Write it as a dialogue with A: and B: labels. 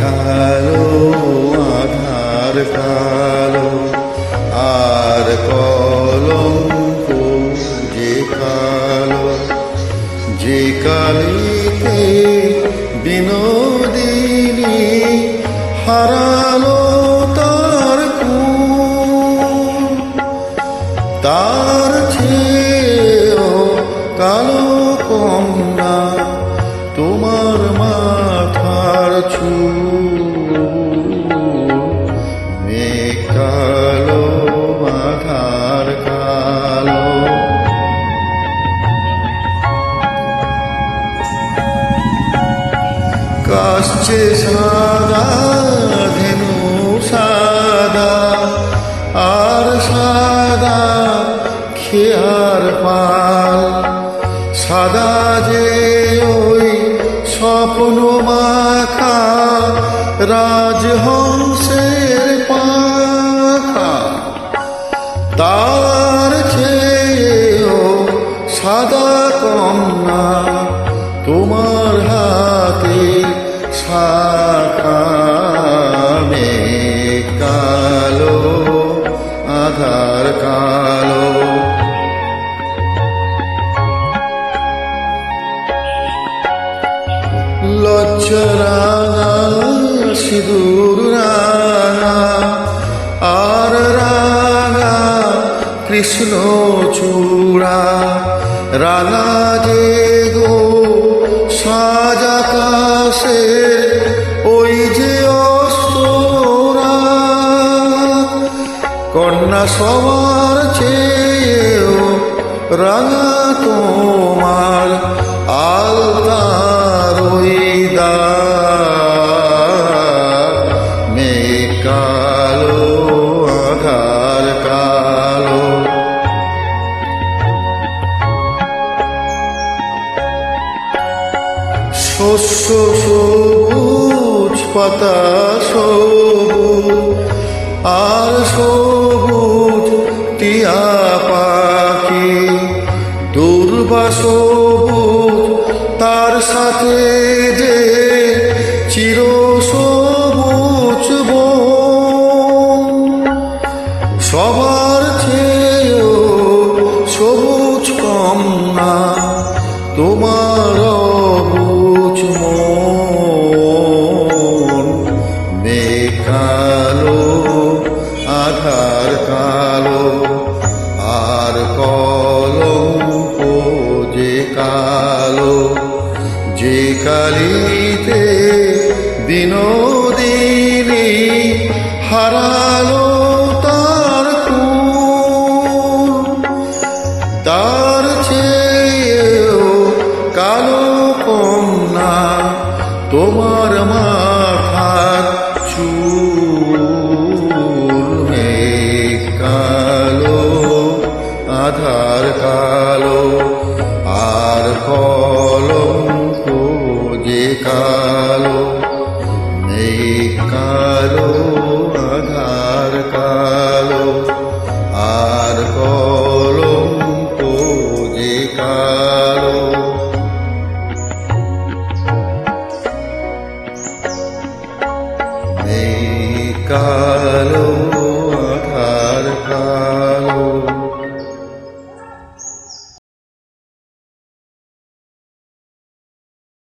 A: কালো আধার কালো আর কলঙ্ক যে কালো। যে কালিতে বিনোদিনী হারালো তার তার কালো মাথার কালো। কাশছে সাদা ধেনু সাদা। আর সাদা খেয়ার পাল। সাদা যে ওই স্বপ্ন মাখা রাজহংসের পাখা তার চেয়েও সাদা কন্যা তোমার হাতে শাখা মেঘ কালো আধার কালো। লজ্জরাঙা সিঁদুর রাঙা আর রাঙা কৃষ্ণ চূড়া। রাঙা যে গো সাজাকাশে ওই যে অস্তরা কন্যা সবার চেয়েও রাঙা তোমার শস্য সবুজ, পাতা সবুজ আর সবুজ, টিয়া পাখি। দুর্বা সবুজ, তার সাথে যে চির সবুজ সবার বিনোদিনী হারালো তার তার চেয়েও কালো না তোমার মাথার চুল। মেঘ কালো আধার কালো